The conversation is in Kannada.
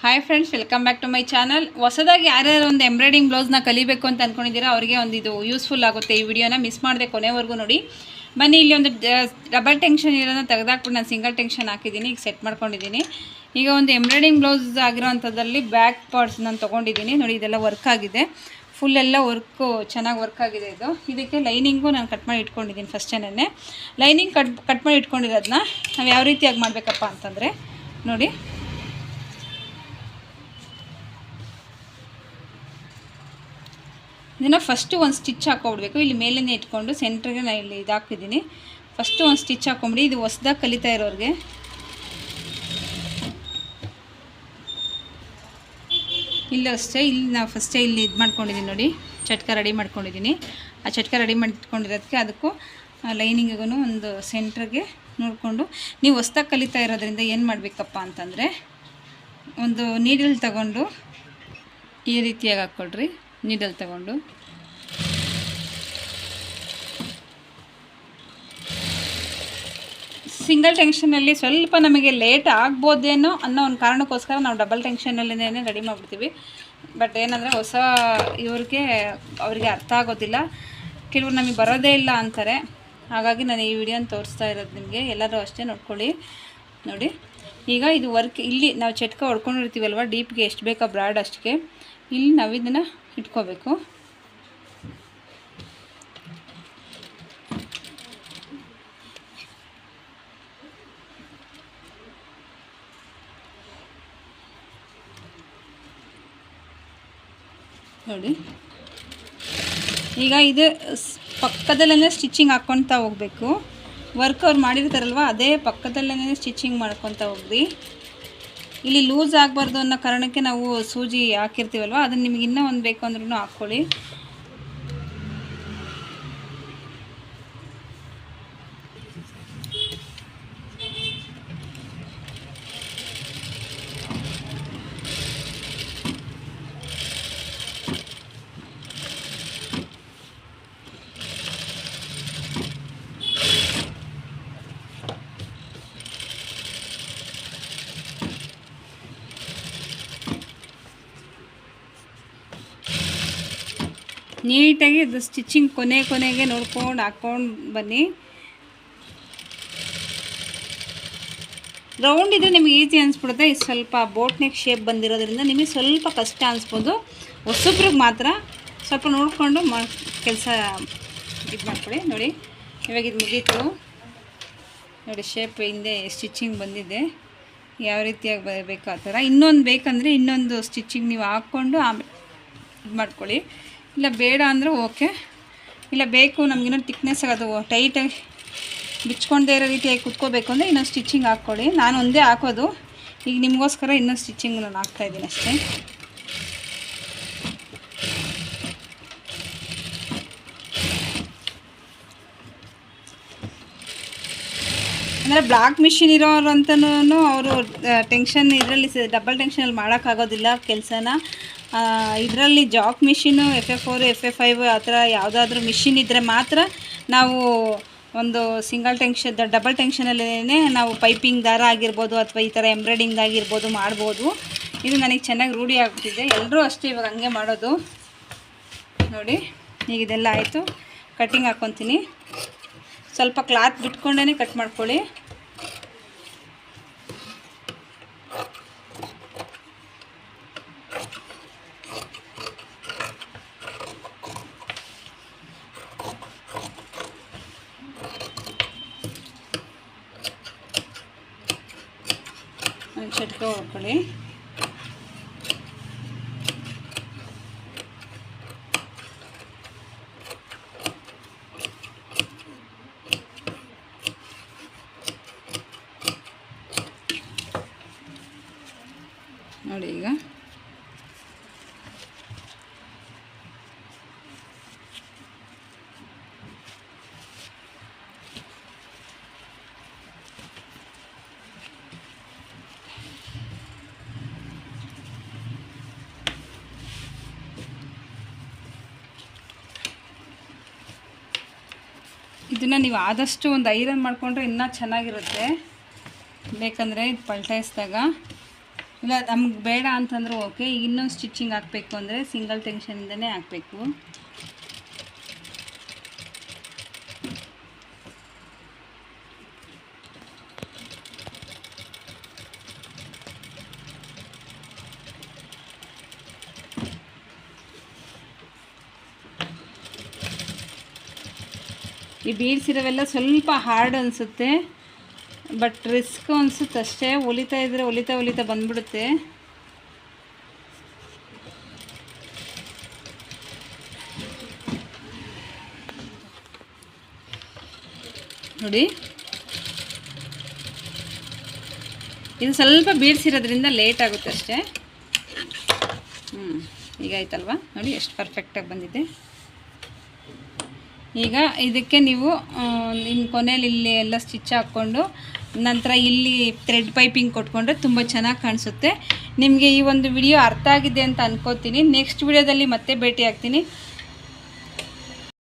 Hi friends welcome back to my channel ಹೊಸದಾಗಿ ಯಾರ್ಯಾರು ಒಂದು ಎಂಬ್ರಾಯ್ಡಿಂಗ್ ಬ್ಲೌಸ್ನ ಕಲಿಬೇಕು ಅಂತ ಅಂದ್ಕೊಂಡಿದ್ದೀರಾ ಅವರಿಗೆ ಒಂದು ಇದು ಯೂಸ್ಫುಲ್ ಆಗುತ್ತೆ. ಈ ವಿಡಿಯೋನ ಮಿಸ್ ಮಾಡಿದೆ ಕೊನೆವರೆಗೂ ನೋಡಿ. ಬನ್ನಿ, ಇಲ್ಲಿ ಒಂದು ಡಬಲ್ ಟೆನ್ಷನ್ ಇರೋದನ್ನ ತೆಗೆದಾಕ್ಬಿಟ್ಟು ನಾನು ಸಿಂಗಲ್ ಟೆನ್ಷನ್ ಹಾಕಿದ್ದೀನಿ. ಈಗ ಸೆಟ್ ಮಾಡ್ಕೊಂಡಿದ್ದೀನಿ. ಈಗ ಒಂದು ಎಂಬ್ರಾಯ್ಡಿಂಗ್ ಬ್ಲೌಸ್ ಆಗಿರೋವಂಥದ್ದಲ್ಲಿ ಬ್ಯಾಕ್ ಪಾರ್ಟ್ಸ್ ನಾನು ತೊಗೊಂಡಿದ್ದೀನಿ. ನೋಡಿ, ಇದೆಲ್ಲ ವರ್ಕ್ ಆಗಿದೆ. ಫುಲ್ ಎಲ್ಲ ವರ್ಕು ಚೆನ್ನಾಗಿ ವರ್ಕ್ ಆಗಿದೆ ಇದು. ಇದಕ್ಕೆ ಲೈನಿಂಗು ನಾನು ಕಟ್ ಮಾಡಿ ಇಟ್ಕೊಂಡಿದ್ದೀನಿ ಫಸ್ಟೇನೇ ಲೈನಿಂಗ್ ಕಟ್ ಕಟ್ ಮಾಡಿ ಇಟ್ಕೊಂಡಿರೋದನ್ನ ನಾವು ಯಾವ ರೀತಿಯಾಗಿ ಮಾಡಬೇಕಪ್ಪ ಅಂತಂದರೆ, ನೋಡಿ. ಇದನ್ನು ಫಸ್ಟು ಒಂದು ಸ್ಟಿಚ್ ಹಾಕೊಬಿಡ್ಬೇಕು ಇಲ್ಲಿ ಮೇಲೇ ಇಟ್ಕೊಂಡು ಸೆಂಟ್ರಿಗೆ ನಾನು ಇಲ್ಲಿ ಇದಾಕಿದ್ದೀನಿ ಫಸ್ಟು ಒಂದು ಸ್ಟಿಚ್ ಹಾಕೊಂಬಿಡಿ, ಇದು ಹೊಸ್ದಾಗಿ ಕಲಿತಾ ಇರೋರಿಗೆ. ಇಲ್ಲ ಅಷ್ಟೇ, ಇಲ್ಲಿ ನಾವು ಫಸ್ಟೇ ಇಲ್ಲಿ ಇದು ಮಾಡ್ಕೊಂಡಿದ್ದೀನಿ ನೋಡಿ. ಚಟ್ಕ ರೆಡಿ ಮಾಡ್ಕೊಂಡಿದ್ದೀನಿ ಆ ಚಟ್ಕ ರೆಡಿ ಮಾಡಿಟ್ಕೊಂಡಿರೋದಕ್ಕೆ ಅದಕ್ಕೂ ಲೈನಿಂಗಿಗೂ ಒಂದು ಸೆಂಟ್ರಿಗೆ ನೋಡಿಕೊಂಡು ನೀವು ಹೊಸ್ದಾಗಿ ಕಲಿತಾ ಇರೋದ್ರಿಂದ ಏನು ಮಾಡಬೇಕಪ್ಪ ಅಂತಂದರೆ, ಒಂದು ನೀಡಲ್ ತಗೊಂಡು ಈ ರೀತಿಯಾಗಿ ಹಾಕ್ಕೊಳ್ರಿ ನೀಡಲ್ ತಗೊಂಡು. ಸಿಂಗಲ್ ಟೆನ್ಷನಲ್ಲಿ ಸ್ವಲ್ಪ ನಮಗೆ ಲೇಟ್ ಆಗ್ಬೋದೇನೋ ಅನ್ನೋ ಒಂದು ಕಾರಣಕ್ಕೋಸ್ಕರ ನಾವು ಡಬಲ್ ಟೆನ್ಷನಲ್ಲಿನೇ ರೆಡಿ ಮಾಡಿಬಿಡ್ತೀವಿ. ಬಟ್ ಏನಂದರೆ ಹೊಸ ಇವ್ರಿಗೆ, ಅವರಿಗೆ ಅರ್ಥ ಆಗೋದಿಲ್ಲ. ಕೆಲವರು ನಮಗೆ ಬರೋದೇ ಇಲ್ಲ ಅಂತಾರೆ. ಹಾಗಾಗಿ ನಾನು ಈ ವಿಡಿಯೋನ ತೋರಿಸ್ತಾ ಇರೋದು ನಿಮಗೆ. ಎಲ್ಲರೂ ಅಷ್ಟೇ ನೋಡ್ಕೊಳ್ಳಿ. ನೋಡಿ. ಈಗ ಇದು ವರ್ಕ್ ಇಲ್ಲಿ ನಾವು ಚಟ್ಕ ಹೊಡ್ಕೊಂಡಿರ್ತೀವಲ್ವ? ಡೀಪ್ಗೆ ಎಷ್ಟು ಬೇಕೋ ಬ್ರಾಡ್ ಅಷ್ಟಕ್ಕೆ ಇಲ್ಲಿ ನಾವು ಇದನ್ನು ಇಟ್ಕೋಬೇಕು. ನೋಡಿ. ಈಗ ಇದು ಪಕ್ಕದಲ್ಲೇ ಸ್ಟಿಚಿಂಗ್ ಹಾಕ್ಕೊತಾ ಹೋಗಬೇಕು. ವರ್ಕ್ ಅವ್ರು ಮಾಡಿರ್ತಾರಲ್ವ, ಅದೇ ಪಕ್ಕದಲ್ಲೇ ಸ್ಟಿಚಿಂಗ್ ಮಾಡ್ಕೊತ ಹೋಗ್ರಿ. ಇಲ್ಲಿ ಲೂಸ್ ಆಗಬಾರ್ದು ಅನ್ನೋ ಕಾರಣಕ್ಕೆ ನಾವು ಸೂಜಿ ಹಾಕಿರ್ತೀವಲ್ವ, ಅದನ್ನು ನಿಮಗೆ ಇನ್ನೂ ಒಂದು ಬೇಕು ಅಂದ್ರೂ ಹಾಕ್ಕೊಳ್ಳಿ. ನೀಟಾಗಿ ಅದು ಸ್ಟಿಚಿಂಗ್ ಕೊನೆ ಕೊನೆಗೆ ನೋಡ್ಕೊಂಡು ಹಾಕ್ಕೊಂಡು ಬನ್ನಿ. ರೌಂಡ್ ಇದ್ರೆ ನಿಮಗೆ ಈಸಿ ಅನಿಸ್ಬಿಡುತ್ತೆ. ಇದು ಸ್ವಲ್ಪ ಬೋಟ್ ನೆಕ್ ಶೇಪ್ ಬಂದಿರೋದ್ರಿಂದ ನಿಮಗೆ ಸ್ವಲ್ಪ ಕಷ್ಟ ಅನಿಸ್ಬೋದು. ಹೊಸಬ್ರಿಗೆ ಮಾತ್ರ ಸ್ವಲ್ಪ ನೋಡಿಕೊಂಡು ಮಾ ಕೆಲಸ ಇದು ಮಾಡ್ಕೊಳ್ಳಿ ನೋಡಿ. ಇವಾಗ ಇದು ಮುಗೀತು. ನೋಡಿ, ಶೇಪ್ ಹಿಂದೆ ಸ್ಟಿಚಿಂಗ್ ಬಂದಿದೆ. ಯಾವ ರೀತಿಯಾಗಿ ಬರಬೇಕು ಆ ಥರ. ಇನ್ನೊಂದು ಬೇಕಂದರೆ ಇನ್ನೊಂದು ಸ್ಟಿಚಿಂಗ್ ನೀವು ಹಾಕ್ಕೊಂಡು ಆಮೇಲೆ ಇದು ಮಾಡ್ಕೊಳ್ಳಿ. ಇಲ್ಲ, ಬೇಡ ಅಂದರೆ ಓಕೆ. ಇಲ್ಲ, ಬೇಕು ನಮಗಿನ್ನೊಂದು ತಿಕ್ನೆಸ್ ಅದು ಟೈಟಾಗಿ ಬಿಚ್ಕೊಂಡೇ ಇರೋ ರೀತಿಯಾಗಿ ಕುತ್ಕೋಬೇಕು ಅಂದರೆ ಇನ್ನೊಂದು ಸ್ಟಿಚಿಂಗ್ ಹಾಕ್ಕೊಳ್ಳಿ. ನಾನು ಒಂದೇ ಹಾಕೋದು. ಈಗ ನಿಮಗೋಸ್ಕರ ಇನ್ನೊಂದು ಸ್ಟಿಚಿಂಗ್ ನಾನು ಹಾಕ್ತಾಯಿದ್ದೀನಿ ಅಷ್ಟೇ. ಅಂದರೆ ಬ್ಲಾಕ್ ಮಿಷಿನ್ ಇರೋರು ಅಂತನೂ ಅವರು ಟೆನ್ಷನ್ ಇದರಲ್ಲಿ ಡಬಲ್ ಟೆನ್ಷನಲ್ಲಿ ಮಾಡೋಕ್ಕಾಗೋದಿಲ್ಲ ಕೆಲಸನ. ಇದರಲ್ಲಿ jack machine F A four F A five ಆ ಥರ ಯಾವುದಾದ್ರೂ ಮಿಷಿನ್ ಇದ್ದರೆ ಮಾತ್ರ ನಾವು ಒಂದು ಸಿಂಗಲ್ ಟೆನ್ಷನ್ ಡಬಲ್ ಟೆನ್ಷನಲ್ಲೇ ನಾವು ಪೈಪಿಂಗ್ ದಾರ ಆಗಿರ್ಬೋದು ಅಥವಾ ಈ ಥರ ಎಂಬ್ರಾಯ್ಡಿಂಗ್ ಆಗಿರ್ಬೋದು ಮಾಡ್ಬೋದು. ಇದು ನನಗೆ ಚೆನ್ನಾಗಿ ರೂಢಿ ಆಗ್ತಿದೆ ಎಲ್ಲರೂ ಅಷ್ಟೇ ಇವಾಗ ಹಂಗೆ ಮಾಡೋದು. ನೋಡಿ, ಈಗ ಇದೆಲ್ಲ ಆಯಿತು. ಕಟ್ಟಿಂಗ್ ಹಾಕ್ಕೊತೀನಿ ಸ್ವಲ್ಪ ಕ್ಲಾತ್ ಬಿಟ್ಕೊಂಡೇ ಕಟ್ ಮಾಡ್ಕೊಳ್ಳಿ. ಚಟ್ಕ ಹೊಡ್ಕೊಳ್ಳಿ ನೋಡಿ ಈಗ ಇದನ್ನು ನೀವು ಆದಷ್ಟು ಒಂದು ಐರನ್ ಮಾಡಿಕೊಂಡ್ರೆ ಇನ್ನೂ ಚೆನ್ನಾಗಿರುತ್ತೆ. ಬೇಕಂದರೆ ಇದು ಪಲ್ಟಾಯಿಸಿದಾಗ ಇಲ್ಲ, ನಮ್ಗೆ ಬೇಡ ಅಂತಂದ್ರೆ ಓಕೆ. ಇನ್ನೊಂದು ಸ್ಟಿಚಿಂಗ್ ಹಾಕಬೇಕು ಅಂದರೆ ಸಿಂಗಲ್ ಟೆನ್ಷನಿಂದನೇ ಹಾಕಬೇಕು. ಈ ಬೀಡ್ಸ್ ಇರೋವೆಲ್ಲ ಸ್ವಲ್ಪ ಹಾರ್ಡ್ ಅನಿಸುತ್ತೆ ಬಟ್ ರಿಸ್ಕ್ ಅನಿಸುತ್ತೆ ಅಷ್ಟೇ. ಹೊಲಿತಾ ಇದ್ರೆ ಹೊಲಿತಾ ಹೊಲಿತಾ ಬಂದ್ಬಿಡುತ್ತೆ. ನೋಡಿ. ಇದು ಸ್ವಲ್ಪ ಬೀಡ್ಸಿರೋದ್ರಿಂದ ಲೇಟ್ ಆಗುತ್ತೆ ಅಷ್ಟೇ. ಹ್ಞೂ ಈಗ ಆಯ್ತಲ್ವಾ? ನೋಡಿ, ಎಷ್ಟು ಪರ್ಫೆಕ್ಟಾಗಿ ಬಂದಿದೆ. ಈಗ ಇದಕ್ಕೆ ನೀವು ನಿಮ್ಮ ಕೊನೆಯಲ್ಲಿ ಇಲ್ಲಿ ಎಲ್ಲ ಸ್ಟಿಚ್ ಹಾಕ್ಕೊಂಡು ನಂತರ ಇಲ್ಲಿ ಥ್ರೆಡ್ ಪೈಪಿಂಗ್ ಕೊಟ್ಕೊಂಡ್ರೆ ತುಂಬ ಚೆನ್ನಾಗಿ ಕಾಣಿಸುತ್ತೆ. ನಿಮಗೆ ಈ ಒಂದು ವಿಡಿಯೋ ಅರ್ಥ ಆಗಿದೆ ಅಂತ ಅನ್ಕೋತೀನಿ. ನೆಕ್ಸ್ಟ್ ವಿಡಿಯೋದಲ್ಲಿ ಮತ್ತೆ ಭೇಟಿ ಆಗ್ತೀನಿ